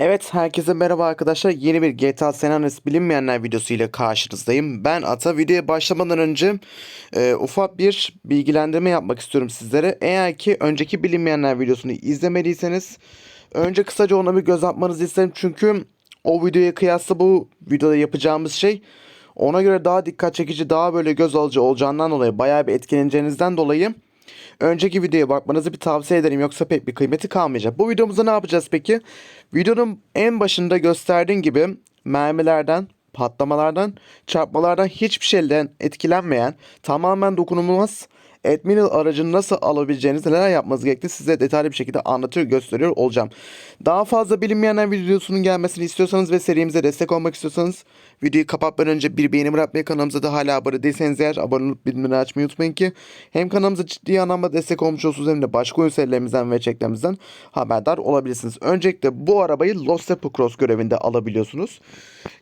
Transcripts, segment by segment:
Evet, herkese merhaba arkadaşlar. Yeni bir GTA San Andreas bilinmeyenler videosu ile karşınızdayım. Ben Ata. Videoya başlamadan önce e, ufak bir bilgilendirme yapmak istiyorum sizlere. Eğer ki önceki bilinmeyenler videosunu izlemediyseniz önce kısaca ona bir göz atmanızı isterim. Çünkü o videoya kıyasla bu videoda yapacağımız şey ona göre daha dikkat çekici, daha böyle göz alıcı olacağından dolayı, bayağı bir etkileneceğinizden dolayı önceki videoya bakmanızı bir tavsiye ederim yoksa pek bir kıymeti kalmayacak. Bu videomuzda ne yapacağız peki? Videonun en başında gösterdiğim gibi mermilerden, patlamalardan, çarpmalardan hiçbir şeyden etkilenmeyen, tamamen dokunulmaz Admiral aracını nasıl alabileceğinizi, neler yapmanız gerektiğini size detaylı bir şekilde anlatıyor, gösteriyor olacağım. Daha fazla bilinmeyenler videosunun gelmesini istiyorsanız ve serimize destek olmak istiyorsanız videoyu kapatmadan önce bir beğeni bırakmayı, kanalımıza da hala abone değilseniz eğer abone olup bildirimleri açmayı unutmayın ki hem kanalımıza ciddi anlamda destek olmuş olursunuz hem de başka oyun serilerimizden ve çeklerimizden haberdar olabilirsiniz. Öncelikle bu arabayı Lost Apple Cross görevinde alabiliyorsunuz.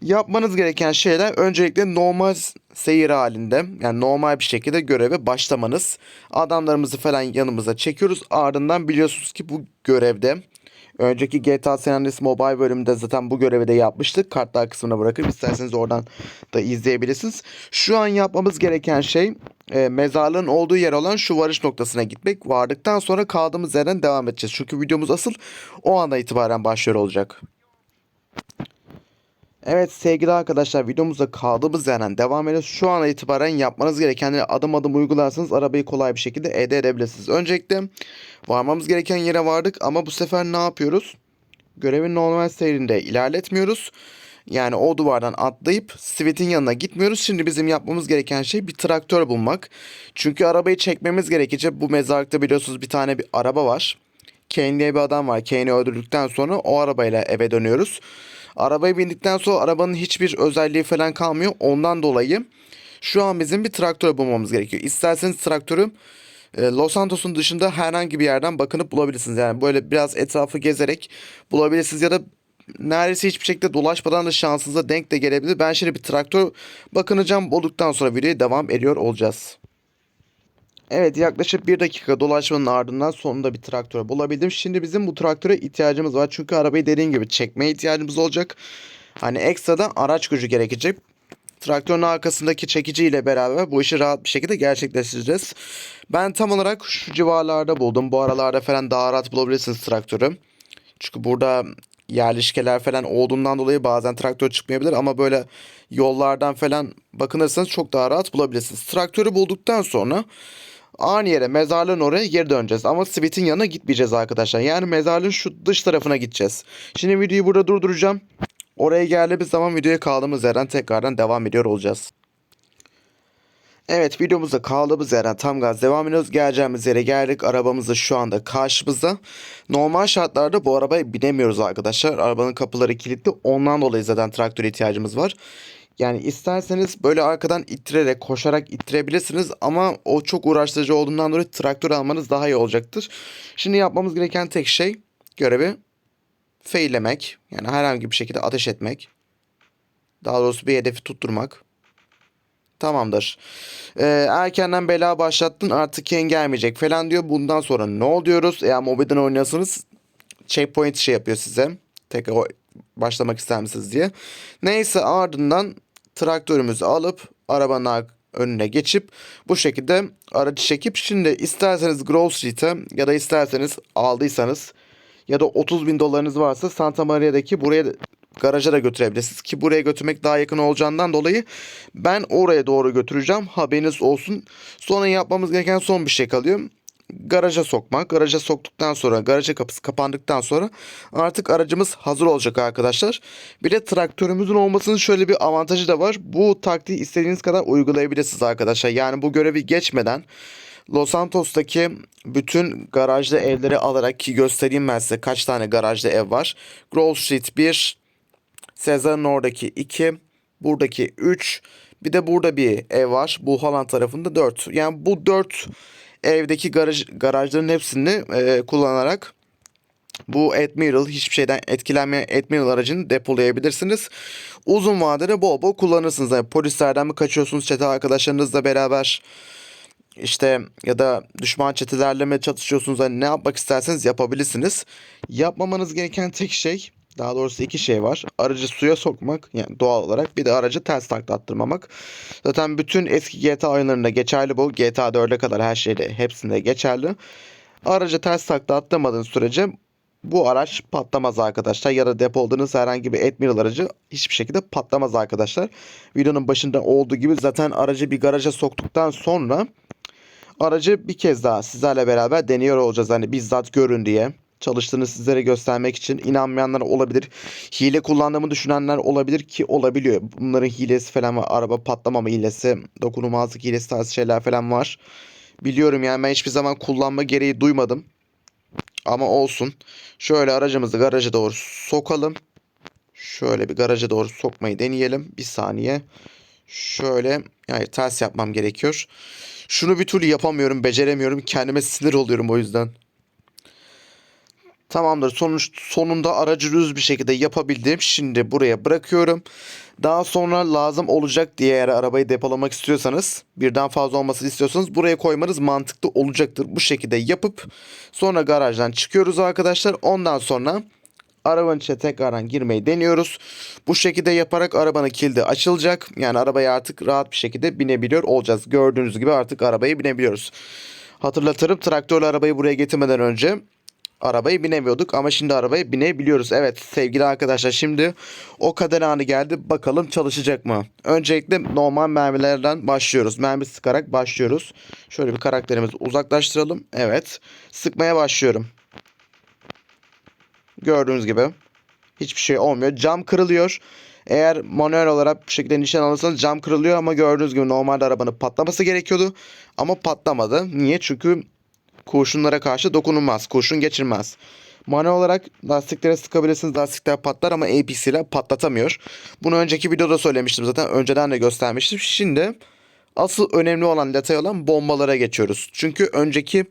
Yapmanız gereken şeyler öncelikle normal seyir halinde yani normal bir şekilde göreve başlamanız. Adamlarımızı falan yanımıza çekiyoruz. Ardından biliyorsunuz ki bu görevde önceki GTA San Andreas Mobile bölümünde zaten bu görevi de yapmıştık. Kartlar kısmına bırakıp isterseniz oradan da izleyebilirsiniz. Şu an yapmamız gereken şey e, mezarlığın olduğu yer olan şu varış noktasına gitmek. Vardıktan sonra kaldığımız yerden devam edeceğiz. Çünkü videomuz asıl o anda itibaren başlıyor olacak. Evet sevgili arkadaşlar videomuzda kaldığımız yerden devam ediyoruz. Şu ana itibaren yapmanız gerekenleri adım adım uygularsanız arabayı kolay bir şekilde elde edebilirsiniz. Öncelikle varmamız gereken yere vardık ama bu sefer ne yapıyoruz? Görevin normal seyrinde ilerletmiyoruz. Yani o duvardan atlayıp Sweet'in yanına gitmiyoruz. Şimdi bizim yapmamız gereken şey bir traktör bulmak. Çünkü arabayı çekmemiz gerekecek. Bu mezarlıkta biliyorsunuz bir tane bir araba var. Kane diye bir adam var. Kane'i öldürdükten sonra o arabayla eve dönüyoruz. Arabaya bindikten sonra arabanın hiçbir özelliği falan kalmıyor. Ondan dolayı şu an bizim bir traktör bulmamız gerekiyor. İsterseniz traktörü e, Los Santos'un dışında herhangi bir yerden bakınıp bulabilirsiniz. Yani böyle biraz etrafı gezerek bulabilirsiniz ya da neredeyse hiçbir şekilde dolaşmadan da şansınıza denk de gelebilir. Ben şimdi bir traktör bakınacağım. Bulduktan sonra videoya devam ediyor olacağız. Evet yaklaşık bir dakika dolaşmanın ardından sonunda bir traktör bulabildim. Şimdi bizim bu traktöre ihtiyacımız var. Çünkü arabayı dediğim gibi çekmeye ihtiyacımız olacak. Hani ekstradan araç gücü gerekecek. Traktörün arkasındaki çekici ile beraber bu işi rahat bir şekilde gerçekleştireceğiz. Ben tam olarak şu civarlarda buldum. Bu aralarda falan daha rahat bulabilirsiniz traktörü. Çünkü burada yerleşkeler falan olduğundan dolayı bazen traktör çıkmayabilir ama böyle yollardan falan bakınırsanız çok daha rahat bulabilirsiniz. Traktörü bulduktan sonra Aynı yere mezarlığın oraya geri döneceğiz. Ama Sweet'in yanına gitmeyeceğiz arkadaşlar. Yani mezarlığın şu dış tarafına gideceğiz. Şimdi videoyu burada durduracağım. Oraya geldiğimiz zaman videoya kaldığımız yerden tekrardan devam ediyor olacağız. Evet videomuzda kaldığımız yerden tam gaz devam ediyoruz. Geleceğimiz yere geldik. Arabamız da şu anda karşımızda. Normal şartlarda bu arabaya binemiyoruz arkadaşlar. Arabanın kapıları kilitli. Ondan dolayı zaten traktöre ihtiyacımız var. Yani isterseniz böyle arkadan ittirerek, koşarak ittirebilirsiniz ama o çok uğraştırıcı olduğundan dolayı traktör almanız daha iyi olacaktır. Şimdi yapmamız gereken tek şey görevi faillemek. Yani herhangi bir şekilde ateş etmek. Daha doğrusu bir hedefi tutturmak. Tamamdır. Ee, erkenden bela başlattın artık yeni gelmeyecek falan diyor. Bundan sonra ne oluyoruz? Eğer mobilden oynuyorsanız checkpoint şey yapıyor size. Tekrar başlamak ister misiniz diye. Neyse ardından traktörümüzü alıp arabanın önüne geçip bu şekilde aracı çekip şimdi isterseniz Grove Street'e ya da isterseniz aldıysanız ya da 30 bin dolarınız varsa Santa Maria'daki buraya garaja da götürebilirsiniz ki buraya götürmek daha yakın olacağından dolayı ben oraya doğru götüreceğim haberiniz olsun. Sonra yapmamız gereken son bir şey kalıyor garaja sokmak. Garaja soktuktan sonra, garaja kapısı kapandıktan sonra artık aracımız hazır olacak arkadaşlar. Bir de traktörümüzün olmasının şöyle bir avantajı da var. Bu taktiği istediğiniz kadar uygulayabilirsiniz arkadaşlar. Yani bu görevi geçmeden Los Santos'taki bütün garajlı evleri alarak ki göstereyim ben size kaç tane garajlı ev var. Grove Street 1, Cesar'ın oradaki 2, buradaki 3, bir de burada bir ev var. Bu Holland tarafında 4. Yani bu 4 evdeki garaj, garajların hepsini e, kullanarak bu Admiral hiçbir şeyden etkilenmeyen Admiral aracını depolayabilirsiniz. Uzun vadede bol bol kullanırsınız. Yani polislerden mi kaçıyorsunuz çete arkadaşlarınızla beraber işte ya da düşman çetelerle mi çatışıyorsunuz hani ne yapmak isterseniz yapabilirsiniz. Yapmamanız gereken tek şey Daha doğrusu iki şey var. Aracı suya sokmak yani doğal olarak bir de aracı ters takla attırmamak. Zaten bütün eski GTA oyunlarında geçerli bu. GTA 4'e kadar her şeyde hepsinde geçerli. Aracı ters takla attırmadığın sürece bu araç patlamaz arkadaşlar. Ya da depoladığınız herhangi bir Admiral aracı hiçbir şekilde patlamaz arkadaşlar. Videonun başında olduğu gibi zaten aracı bir garaja soktuktan sonra aracı bir kez daha sizlerle beraber deniyor olacağız. Hani bizzat görün diye. Çalıştığını sizlere göstermek için inanmayanlar olabilir. Hile kullandığımı düşünenler olabilir ki olabiliyor. Bunların hilesi falan var. Araba patlamama hilesi, dokunulmazlık hilesi tarzı şeyler falan var. Biliyorum yani ben hiçbir zaman kullanma gereği duymadım. Ama olsun. Şöyle aracımızı garaja doğru sokalım. Şöyle bir garaja doğru sokmayı deneyelim. Bir saniye. Şöyle yani ters yapmam gerekiyor. Şunu bir türlü yapamıyorum, beceremiyorum. Kendime sinir oluyorum o yüzden. Tamamdır. Sonuç sonunda aracı düz bir şekilde yapabildim. Şimdi buraya bırakıyorum. Daha sonra lazım olacak diye eğer arabayı depolamak istiyorsanız, birden fazla olmasını istiyorsanız buraya koymanız mantıklı olacaktır. Bu şekilde yapıp sonra garajdan çıkıyoruz arkadaşlar. Ondan sonra arabanın içine tekrardan girmeyi deniyoruz. Bu şekilde yaparak arabanın kilidi açılacak. Yani arabaya artık rahat bir şekilde binebiliyor olacağız. Gördüğünüz gibi artık arabaya binebiliyoruz. Hatırlatırım traktörle arabayı buraya getirmeden önce arabayı binemiyorduk ama şimdi arabaya binebiliyoruz. Evet sevgili arkadaşlar şimdi o kadar anı geldi. Bakalım çalışacak mı? Öncelikle normal mermilerden başlıyoruz. Mermi sıkarak başlıyoruz. Şöyle bir karakterimizi uzaklaştıralım. Evet. Sıkmaya başlıyorum. Gördüğünüz gibi hiçbir şey olmuyor. Cam kırılıyor. Eğer manuel olarak bu şekilde nişan alırsanız cam kırılıyor ama gördüğünüz gibi normalde arabanın patlaması gerekiyordu. Ama patlamadı. Niye? Çünkü kurşunlara karşı dokunulmaz. Kurşun geçirmez. Manuel olarak lastiklere sıkabilirsiniz. Lastikler patlar ama APC ile patlatamıyor. Bunu önceki videoda söylemiştim zaten. Önceden de göstermiştim. Şimdi asıl önemli olan detay olan bombalara geçiyoruz. Çünkü önceki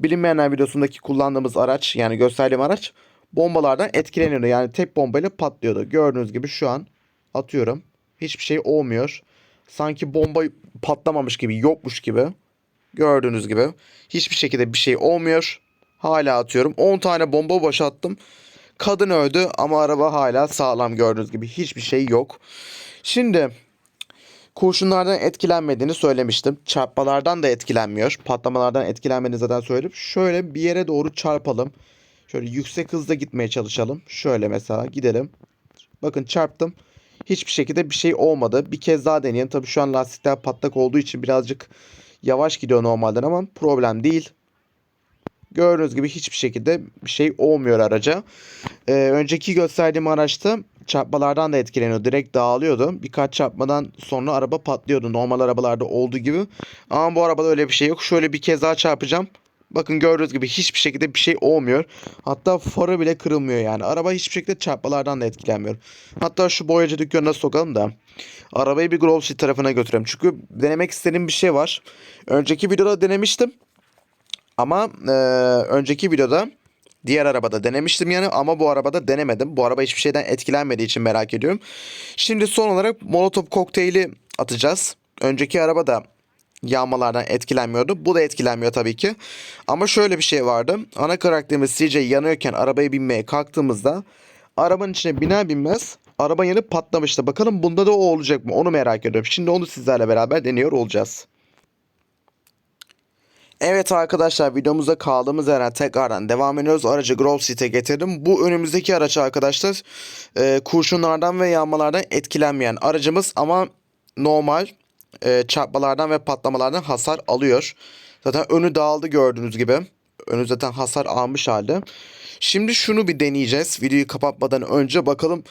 bilinmeyenler videosundaki kullandığımız araç yani gösterdiğim araç bombalardan etkileniyordu. Yani tek bombayla patlıyordu. Gördüğünüz gibi şu an atıyorum. Hiçbir şey olmuyor. Sanki bomba patlamamış gibi yokmuş gibi. Gördüğünüz gibi hiçbir şekilde bir şey olmuyor. Hala atıyorum. 10 tane bomba boşalttım. Kadın öldü ama araba hala sağlam gördüğünüz gibi. Hiçbir şey yok. Şimdi kurşunlardan etkilenmediğini söylemiştim. Çarpmalardan da etkilenmiyor. Patlamalardan etkilenmediğini zaten söyledim. Şöyle bir yere doğru çarpalım. Şöyle yüksek hızda gitmeye çalışalım. Şöyle mesela gidelim. Bakın çarptım. Hiçbir şekilde bir şey olmadı. Bir kez daha deneyelim. Tabii şu an lastikler patlak olduğu için birazcık yavaş gidiyor normalden ama problem değil. Gördüğünüz gibi hiçbir şekilde bir şey olmuyor araca. Ee, önceki gösterdiğim araçta çarpmalardan da etkileniyor. Direkt dağılıyordu. Birkaç çarpmadan sonra araba patlıyordu. Normal arabalarda olduğu gibi. Ama bu arabada öyle bir şey yok. Şöyle bir kez daha çarpacağım. Bakın gördüğünüz gibi hiçbir şekilde bir şey olmuyor. Hatta farı bile kırılmıyor yani. Araba hiçbir şekilde çarpmalardan da etkilenmiyor. Hatta şu boyacı dükkanına sokalım da. Arabayı bir Grove Street tarafına götürelim. Çünkü denemek istediğim bir şey var. Önceki videoda denemiştim. Ama e, önceki videoda diğer arabada denemiştim yani ama bu arabada denemedim. Bu araba hiçbir şeyden etkilenmediği için merak ediyorum. Şimdi son olarak Molotov kokteyli atacağız. Önceki araba da yağmalardan etkilenmiyordu. Bu da etkilenmiyor tabii ki. Ama şöyle bir şey vardı. Ana karakterimiz CJ yanıyorken arabaya binmeye kalktığımızda arabanın içine biner binmez araba yanıp patlamıştı. Bakalım bunda da o olacak mı? Onu merak ediyorum. Şimdi onu sizlerle beraber deniyor olacağız. Evet arkadaşlar videomuzda kaldığımız yerden tekrardan devam ediyoruz. Aracı Grove Street'e getirdim. Bu önümüzdeki araç arkadaşlar e, kurşunlardan ve yağmalardan etkilenmeyen aracımız ama normal e, çarpmalardan ve patlamalardan hasar alıyor. Zaten önü dağıldı gördüğünüz gibi. Önü zaten hasar almış halde. Şimdi şunu bir deneyeceğiz. Videoyu kapatmadan önce bakalım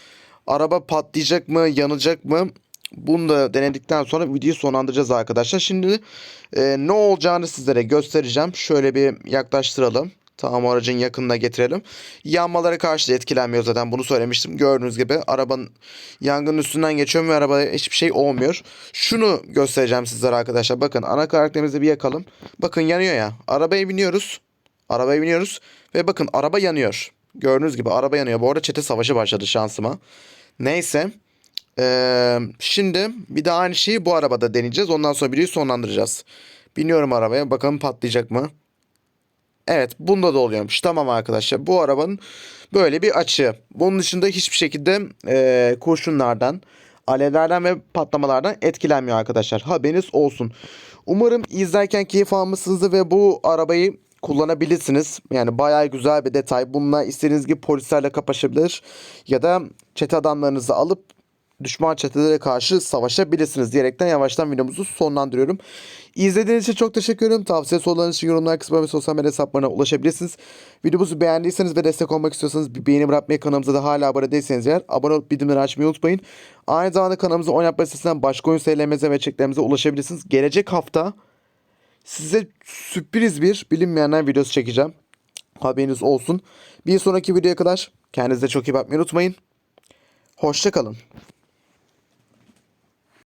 araba patlayacak mı, yanacak mı? Bunu da denedikten sonra videoyu sonlandıracağız arkadaşlar. Şimdi e, ne olacağını sizlere göstereceğim. Şöyle bir yaklaştıralım. Tamam aracın yakınına getirelim. Yanmalara karşı da etkilenmiyor zaten bunu söylemiştim. Gördüğünüz gibi arabanın yangının üstünden geçiyorum ve arabaya hiçbir şey olmuyor. Şunu göstereceğim sizlere arkadaşlar. Bakın ana karakterimizi bir yakalım. Bakın yanıyor ya. Arabaya biniyoruz. Arabaya biniyoruz ve bakın araba yanıyor. Gördüğünüz gibi araba yanıyor. Bu arada çete savaşı başladı şansıma. Neyse. Ee, şimdi bir daha aynı şeyi bu arabada deneyeceğiz. Ondan sonra videoyu sonlandıracağız. Biniyorum arabaya. Bakalım patlayacak mı? Evet bunda da oluyormuş. Tamam arkadaşlar bu arabanın böyle bir açığı. Bunun dışında hiçbir şekilde eee, kurşunlardan, alevlerden ve patlamalardan etkilenmiyor arkadaşlar. Haberiniz olsun. Umarım izlerken keyif almışsınızdır ve bu arabayı kullanabilirsiniz. Yani bayağı güzel bir detay. Bununla istediğiniz gibi polislerle kapışabilir ya da çete adamlarınızı alıp düşman çetelere karşı savaşabilirsiniz diyerekten yavaştan videomuzu sonlandırıyorum. İzlediğiniz için çok teşekkür ederim. Tavsiye sorularınız için yorumlar kısmına ve sosyal medya hesaplarına ulaşabilirsiniz. Videomuzu beğendiyseniz ve destek olmak istiyorsanız bir beğeni bırakmayı kanalımıza da hala abone değilseniz eğer abone olup bildirimleri açmayı unutmayın. Aynı zamanda kanalımıza oynatma listesinden başka oyun serilerimize ve çeklerimize ulaşabilirsiniz. Gelecek hafta size sürpriz bir bilinmeyenler videosu çekeceğim. Haberiniz olsun. Bir sonraki videoya kadar kendinize çok iyi bakmayı unutmayın. Hoşçakalın.